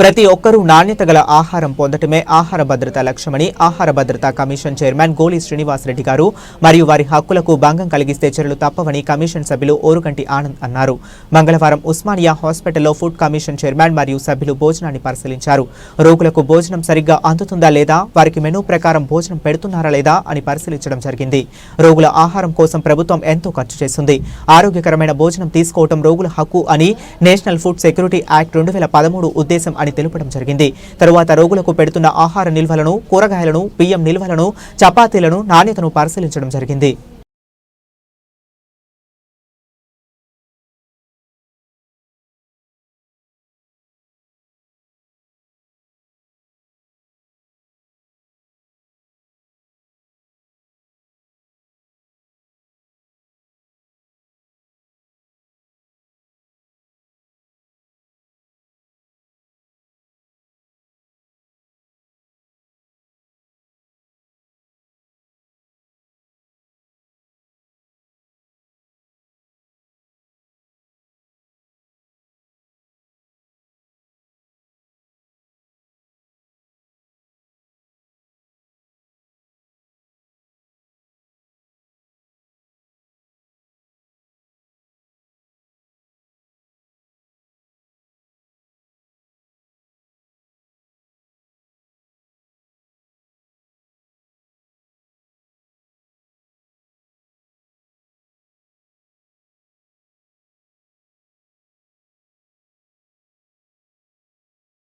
ప్రతి ఒక్కరూ నాణ్యత గల ఆహారం పొందటమే ఆహార భద్రత లక్ష్యమని ఆహార భద్రతా కమిషన్ చైర్మన్ గోలి శ్రీనివాసరెడ్డి గారు మరియు వారి హక్కులకు భంగం కలిగిస్తే చర్యలు తప్పవని కమిషన్ సభ్యులు ఓరుగంటి ఆనంద్ అన్నారు. మంగళవారం ఉస్మానియా హాస్పిటల్లో ఫుడ్ కమిషన్ చైర్మన్ మరియు సభ్యులు భోజనాన్ని పరిశీలించారు. రోగులకు భోజనం సరిగ్గా అందుతుందా లేదా వారికి మెనూ ప్రకారం భోజనం పెడుతున్నారా లేదా అని పరిశీలించడం జరిగింది. రోగుల ఆహారం కోసం ప్రభుత్వం ఎంతో ఖర్చు చేస్తుంది. ఆరోగ్యకరమైన భోజనం తీసుకోవడం రోగుల హక్కు అని నేషనల్ ఫుడ్ సెక్యూరిటీ యాక్ట్ రెండు వేల పదమూడు ఉద్దేశం అని తెలుపడం జరిగింది. తరువాత రోగులకు పెడుతున్న ఆహార నిల్వలను కూరగాయలను బియ్యం నిల్వలను చపాతీలను నాణ్యతను పరిశీలించడం జరిగింది.